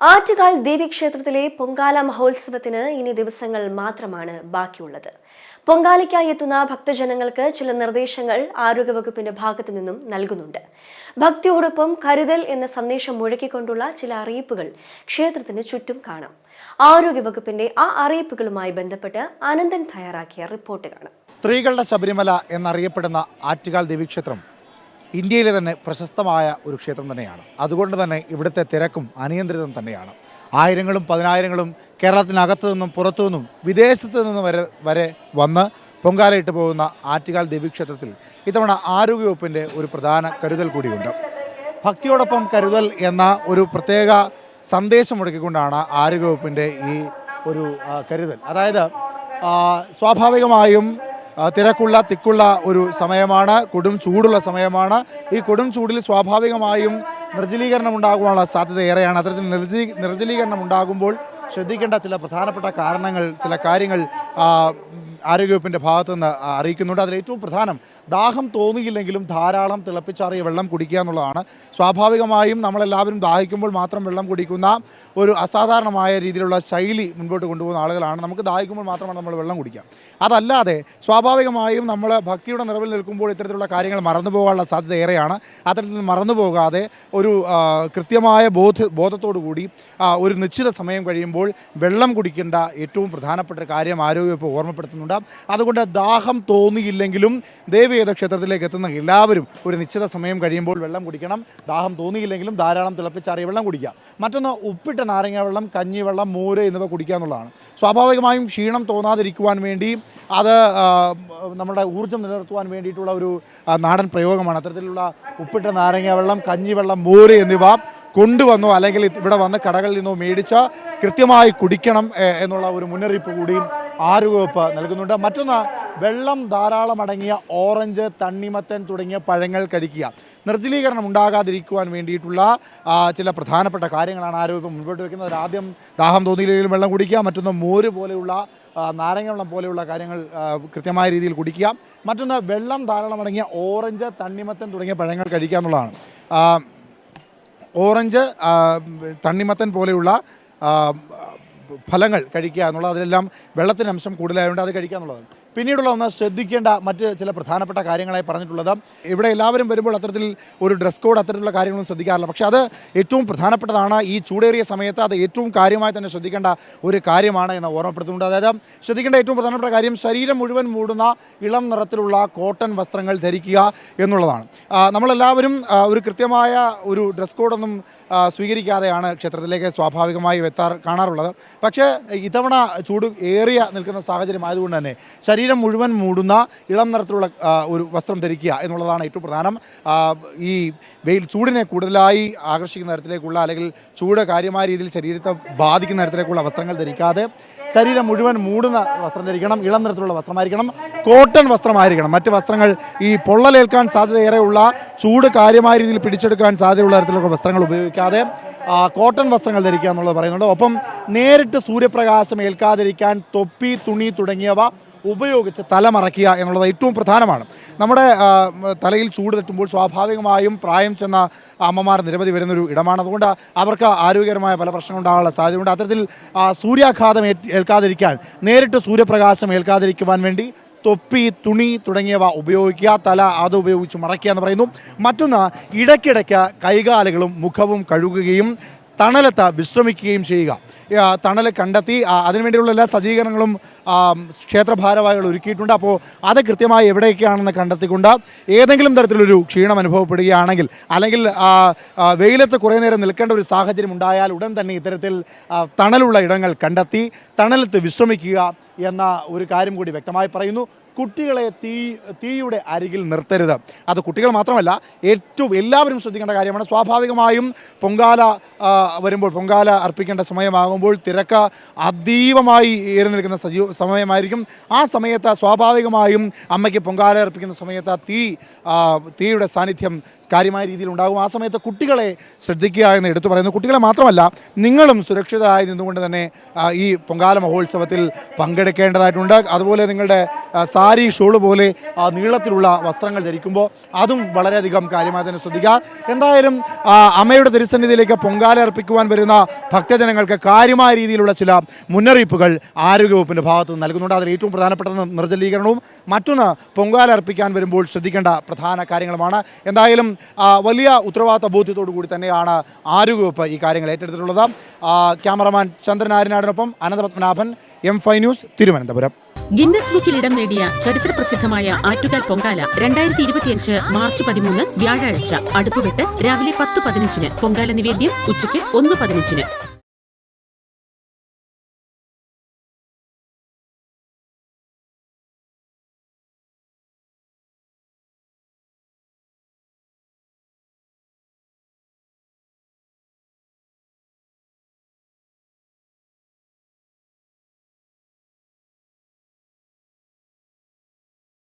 ആറ്റുകാൽ ദേവീക്ഷേത്രത്തിലെ പൊങ്കാല മഹോത്സവത്തിന് ഇനി ദിവസങ്ങൾ മാത്രമാണ് ബാക്കിയുള്ളത്. പൊങ്കാലയ്ക്കായി എത്തുന്ന ഭക്തജനങ്ങൾക്ക് ചില നിർദ്ദേശങ്ങൾ ആരോഗ്യവകുപ്പിന്റെ ഭാഗത്തു നിന്നും നൽകുന്നുണ്ട്. ഭക്തിയോടൊപ്പം കരുതൽ എന്ന സന്ദേശം മുഴക്കിക്കൊണ്ടുള്ള ചില അറിയിപ്പുകൾ ക്ഷേത്രത്തിന് ചുറ്റും കാണാം. ആരോഗ്യവകുപ്പിന്റെ ആ അറിയിപ്പുകളുമായി ബന്ധപ്പെട്ട് അനന്തൻ തയ്യാറാക്കിയ റിപ്പോർട്ട് കാണാം. സ്ത്രീകളുടെ ശബരിമല എന്നറിയപ്പെടുന്ന ആറ്റുകാൽ ദേവീക്ഷേത്രം ഇന്ത്യയിലെ തന്നെ പ്രശസ്തമായ ഒരു ക്ഷേത്രം തന്നെയാണ്. അതുകൊണ്ട് തന്നെ ഇവിടുത്തെ തിരക്കും അനിയന്ത്രിതം തന്നെയാണ്. ആയിരങ്ങളും പതിനായിരങ്ങളും കേരളത്തിനകത്തു നിന്നും പുറത്തു നിന്നും വിദേശത്തു നിന്നും വരെ വരെ വന്ന് പൊങ്കാലയിട്ട് പോകുന്ന ആറ്റുകാൽ ദേവീക്ഷേത്രത്തിൽ ഇത്തവണ ആരോഗ്യവകുപ്പിന്റെ ഒരു പ്രധാന കരുതൽ കൂടിയുണ്ട്. ഭക്തിയോടൊപ്പം കരുതൽ എന്ന ഒരു പ്രത്യേക സന്ദേശം മുടക്കിക്കൊണ്ടാണ് ആരോഗ്യവകുപ്പിന്റെ ഈ ഒരു കരുതൽ. അതായത് സ്വാഭാവികമായും തിരക്കുള്ള തിക്കുള്ള ഒരു സമയമാണ് കൊടും ചൂടുള്ള സമയമാണ്. ഈ കൊടും ചൂടിൽ സ്വാഭാവികമായും നിർജലീകരണം ഉണ്ടാകുവാനുള്ള സാധ്യത ഏറെയാണ്. അത്തരത്തിൽ നിർജീ നിർജലീകരണം ഉണ്ടാകുമ്പോൾ ശ്രദ്ധിക്കേണ്ട ചില പ്രധാനപ്പെട്ട കാരണങ്ങൾ ചില കാര്യങ്ങൾ ആരോഗ്യവകുപ്പിന്റെ ഭാഗത്തു നിന്ന് അറിയിക്കുന്നുണ്ട്. അതിൽ ഏറ്റവും പ്രധാനം ദാഹം തോന്നിയില്ലെങ്കിലും ധാരാളം തിളപ്പിച്ചാറിയ വെള്ളം കുടിക്കുക എന്നുള്ളതാണ്. സ്വാഭാവികമായും നമ്മളെല്ലാവരും ദാഹിക്കുമ്പോൾ മാത്രം വെള്ളം കുടിക്കുന്ന ഒരു അസാധാരണമായ രീതിയിലുള്ള ശൈലി മുൻപോട്ട് കൊണ്ടുപോകുന്ന ആളുകളാണ്. നമുക്ക് ദാഹിക്കുമ്പോൾ മാത്രമാണ് നമ്മൾ വെള്ളം കുടിക്കുക. അതല്ലാതെ സ്വാഭാവികമായും നമ്മൾ ഭക്തിയുടെ നിറവിൽ നിൽക്കുമ്പോൾ ഇത്തരത്തിലുള്ള കാര്യങ്ങൾ മറന്നു പോകാനുള്ള സാധ്യത ഏറെയാണ്. അത്തരത്തിൽ മറന്നു പോകാതെ ഒരു കൃത്യമായ ബോധ ബോധത്തോടു കൂടി ഒരു നിശ്ചിത സമയം കഴിയുമ്പോൾ വെള്ളം കുടിക്കേണ്ട ഏറ്റവും പ്രധാനപ്പെട്ട കാര്യം ആരോഗ്യവകുപ്പ് ഓർമ്മപ്പെടുത്തുന്നുണ്ട്. അതുകൊണ്ട് ദാഹം തോന്നിയില്ലെങ്കിലും ദേവീയത ക്ഷേത്രത്തിലേക്ക് എത്തുന്ന എല്ലാവരും ഒരു നിശ്ചിത സമയം കഴിയുമ്പോൾ വെള്ളം കുടിക്കണം. ദാഹം തോന്നിയില്ലെങ്കിലും ധാരാളം തിളപ്പിച്ചാറിയ വെള്ളം കുടിക്കുക മറ്റൊന്ന് ഉപ്പിട്ട നാരങ്ങ വെള്ളം കഞ്ഞിവെള്ളം മോര് എന്നിവ കുടിക്കുക എന്നുള്ളതാണ്. സ്വാഭാവികമായും ക്ഷീണം തോന്നാതിരിക്കുവാൻ വേണ്ടി അത് നമ്മുടെ ഊർജം നിലനിർത്തുവാൻ വേണ്ടിയിട്ടുള്ള ഒരു നാടൻ പ്രയോഗമാണ്. അത്തരത്തിലുള്ള ഉപ്പിട്ട നാരങ്ങ വെള്ളം കഞ്ഞിവെള്ളം മോര് എന്നിവ കൊണ്ടുവന്നോ അല്ലെങ്കിൽ ഇവിടെ വന്ന് കടകളിൽ നിന്നോ മേടിച്ച് കൃത്യമായി കുടിക്കണം എന്നുള്ള ഒരു മുന്നറിയിപ്പ് കൂടിയും ആരോഗ്യവകുപ്പ് നൽകുന്നുണ്ട്. മറ്റൊന്ന് വെള്ളം ധാരാളം അടങ്ങിയ ഓറഞ്ച് തണ്ണിമത്തൻ തുടങ്ങിയ പഴങ്ങൾ കഴിക്കുക. നിർജലീകരണം ഉണ്ടാകാതിരിക്കുവാൻ വേണ്ടിയിട്ടുള്ള ചില പ്രധാനപ്പെട്ട കാര്യങ്ങളാണ് ആരോഗ്യം മുൻപോട്ട് വെക്കുന്നത്. ആദ്യം ദാഹം തോന്നിയില്ലെങ്കിലും വെള്ളം കുടിക്കുക മറ്റൊന്ന് മോര് പോലെയുള്ള നാരങ്ങവെള്ളം നാരങ്ങ വെള്ളം പോലെയുള്ള കാര്യങ്ങൾ കൃത്യമായ രീതിയിൽ കുടിക്കുക. മറ്റൊന്ന് വെള്ളം ധാരാളം അടങ്ങിയ ഓറഞ്ച് തണ്ണിമത്തൻ തുടങ്ങിയ പഴങ്ങൾ കഴിക്കുക എന്നുള്ളതാണ്. ഓറഞ്ച് തണ്ണിമത്തൻ പോലെയുള്ള ഫലങ്ങൾ കഴിക്കുക എന്നുള്ളത് അതിലെല്ലാം വെള്ളത്തിന്റെ അംശം കൂടുതലായതുകൊണ്ട് അത് കഴിക്കുക എന്നുള്ളതാണ്. പിന്നീടുള്ള ഒന്ന് ശ്രദ്ധിക്കേണ്ട മറ്റ് ചില പ്രധാനപ്പെട്ട കാര്യങ്ങളായി പറഞ്ഞിട്ടുള്ളത്. ഇവിടെ എല്ലാവരും വരുമ്പോൾ അത്തരത്തിൽ ഒരു ഡ്രസ് കോഡ് അത്തരത്തിലുള്ള കാര്യങ്ങളും ശ്രദ്ധിക്കാറില്ല. പക്ഷേ അത് ഏറ്റവും പ്രധാനപ്പെട്ടതാണ്. ഈ ചൂടേറിയ സമയത്ത് അത് ഏറ്റവും കാര്യമായി തന്നെ ശ്രദ്ധിക്കേണ്ട ഒരു കാര്യമാണ് എന്ന് ഓർമ്മപ്പെടുത്തുന്നുണ്ട്. അതായത് ശ്രദ്ധിക്കേണ്ട ഏറ്റവും പ്രധാനപ്പെട്ട കാര്യം ശരീരം മുഴുവൻ മൂടുന്ന ഇളം നിറത്തിലുള്ള കോട്ടൺ വസ്ത്രങ്ങൾ ധരിക്കുക എന്നുള്ളതാണ്. നമ്മളെല്ലാവരും ഒരു കൃത്യമായ ഒരു ഡ്രസ് കോഡൊന്നും സ്വീകരിക്കാതെയാണ് ക്ഷേത്രത്തിലേക്ക് സ്വാഭാവികമായി എത്താർ കാണാറുള്ളത്. പക്ഷേ ഇത്തവണ ചൂട് ഏറിയ നിൽക്കുന്ന സാഹചര്യം ആയതുകൊണ്ട് തന്നെ ശരീരം മുഴുവൻ മൂടുന്ന ഇളം നിറത്തിലുള്ള ഒരു വസ്ത്രം ധരിക്കുക എന്നുള്ളതാണ് ഏറ്റവും പ്രധാനം. ഈ വെയിൽ ചൂടിനെ കൂടുതലായി ആകർഷിക്കുന്ന തരത്തിലേക്കുള്ള അല്ലെങ്കിൽ ചൂട് കാര്യമായ രീതിയിൽ ശരീരത്തെ ബാധിക്കുന്ന തരത്തിലേക്കുള്ള വസ്ത്രങ്ങൾ ധരിക്കാതെ ശരീരം മുഴുവൻ മൂടുന്ന വസ്ത്രം ധരിക്കണം ഇളം നിറത്തിലുള്ള വസ്ത്രമായിരിക്കണം കോട്ടൺ വസ്ത്രമായിരിക്കണം. മറ്റ് വസ്ത്രങ്ങൾ ഈ പൊള്ളലേൽക്കാൻ സാധ്യതയേറെയുള്ള ചൂട് കാര്യമായ രീതിയിൽ പിടിച്ചെടുക്കാൻ സാധ്യതയുള്ള തരത്തിലുള്ള വസ്ത്രങ്ങൾ ഉപയോഗിക്കാതെ കോട്ടൺ വസ്ത്രങ്ങൾ ധരിക്കുക എന്നുള്ളത് പറയുന്നുണ്ട്. ഒപ്പം നേരിട്ട് സൂര്യപ്രകാശം ഏൽക്കാതിരിക്കാൻ തൊപ്പി തുണി തുടങ്ങിയവ ഉപയോഗിച്ച് തല മറയ്ക്കുക എന്നുള്ളത് ഏറ്റവും പ്രധാനമാണ്. നമ്മുടെ തലയിൽ ചൂട് തട്ടുമ്പോൾ സ്വാഭാവികമായും പ്രായം ചെന്ന അമ്മമാർ നിരവധി വരുന്നൊരു ഇടമാണ്. അതുകൊണ്ട് അവർക്ക് ആരോഗ്യകരമായ പല പ്രശ്നങ്ങൾ ഉണ്ടാകാനുള്ള സാധ്യതയുണ്ട്. അത്തരത്തിൽ സൂര്യാഘാതം ഏൽക്കാതിരിക്കാൻ നേരിട്ട് സൂര്യപ്രകാശം ഏൽക്കാതിരിക്കുവാൻ വേണ്ടി തൊപ്പി തുണി തുടങ്ങിയവ ഉപയോഗിക്കുക തല അത് ഉപയോഗിച്ച് മറയ്ക്കുക എന്ന് പറയുന്നു. മറ്റൊന്ന് ഇടയ്ക്കിടയ്ക്ക് കൈകാലുകളും മുഖവും കഴുകുകയും തണലത്ത് വിശ്രമിക്കുകയും ചെയ്യുക. തണൽ കണ്ടെത്തി അതിനുവേണ്ടിയുള്ള എല്ലാ സജ്ജീകരണങ്ങളും ക്ഷേത്ര ഭാരവാഹികൾ ഒരുക്കിയിട്ടുണ്ട്. അപ്പോൾ അത് കൃത്യമായി എവിടെയൊക്കെയാണെന്ന് കണ്ടെത്തിക്കൊണ്ട് ഏതെങ്കിലും തരത്തിലൊരു ക്ഷീണം അനുഭവപ്പെടുകയാണെങ്കിൽ അല്ലെങ്കിൽ വെയിലത്ത് കുറേ നേരം നിൽക്കേണ്ട ഒരു സാഹചര്യം ഉണ്ടായാൽ ഉടൻ തന്നെ ഇത്തരത്തിൽ തണലുള്ള ഇടങ്ങൾ കണ്ടെത്തി തണലത്ത് വിശ്രമിക്കുക എന്ന ഒരു കാര്യം കൂടി വ്യക്തമായി പറയുന്നു. കുട്ടികളെ തീ തീയുടെ അരികിൽ നിർത്തരുത്. അത് കുട്ടികൾ മാത്രമല്ല ഏറ്റവും എല്ലാവരും ശ്രദ്ധിക്കേണ്ട കാര്യമാണ്. സ്വാഭാവികമായും പൊങ്കാല വരുമ്പോൾ പൊങ്കാല അർപ്പിക്കേണ്ട സമയമാകുമ്പോൾ തിരക്ക് അതീവമായി ഏറി നിൽക്കുന്ന സജീവ സമയമായിരിക്കും. ആ സമയത്ത് സ്വാഭാവികമായും അമ്മയ്ക്ക് പൊങ്കാല അർപ്പിക്കുന്ന സമയത്ത് തീ തീയുടെ സാന്നിധ്യം കാര്യമായ രീതിയിൽ ഉണ്ടാകും. ആ സമയത്ത് കുട്ടികളെ ശ്രദ്ധിക്കുക എന്ന് എടുത്തു പറയുന്നു. കുട്ടികളെ മാത്രമല്ല നിങ്ങളും സുരക്ഷിതരായി നിന്നുകൊണ്ട് തന്നെ ഈ പൊങ്കാല മഹോത്സവത്തിൽ പങ്കെടുക്കേണ്ടതായിട്ടുണ്ട്. അതുപോലെ നിങ്ങളുടെ ആ, സാരി ഷോൾ പോലെ നീളത്തിലുള്ള വസ്ത്രങ്ങൾ ധരിക്കുമ്പോൾ അതും വളരെയധികം കാര്യമായി തന്നെ ശ്രദ്ധിക്കുക. എന്തായാലും അമ്മയുടെ തിരുസന്നിധിയിലേക്ക് പൊങ്കാല അർപ്പിക്കുവാൻ വരുന്ന ഭക്തജനങ്ങൾക്ക് കാര്യമായ രീതിയിലുള്ള ചില മുന്നറിയിപ്പുകൾ ആരോഗ്യവകുപ്പിന്റെ ഭാഗത്ത് നിന്ന് നൽകുന്നുണ്ട്. അതിൽ ഏറ്റവും പ്രധാനപ്പെട്ടത് നിർജലീകരണവും മറ്റൊന്ന് പൊങ്കാല അർപ്പിക്കാൻ വരുമ്പോൾ ശ്രദ്ധിക്കേണ്ട പ്രധാന കാര്യങ്ങളുമാണ്. എന്തായാലും വലിയ ഉത്തരവാദിത്ത ബോധ്യത്തോടു കൂടി തന്നെയാണ് ആരോഗ്യവകുപ്പ് ഈ കാര്യങ്ങൾ ഏറ്റെടുത്തിട്ടുള്ളത്. Cameraman Chandran ആര്യനാടിനൊപ്പം Ananthapadmanabhan M five news Thiruvananthapuram. Guinness ബുക്കിൽ ഇടം നേടിയ ചരിത്ര പ്രസിദ്ധമായ ആറ്റുകാൽ പൊങ്കാല രണ്ടായിരത്തി ഇരുപത്തിയഞ്ച് മാർച്ച് പതിമൂന്ന് വ്യാഴാഴ്ച. അടുപ്പുവിട്ട് രാവിലെ പത്ത് പതിനഞ്ചിന് പൊങ്കാല നിവേദ്യം ഉച്ചയ്ക്ക് ഒന്ന് പതിനഞ്ചിന്.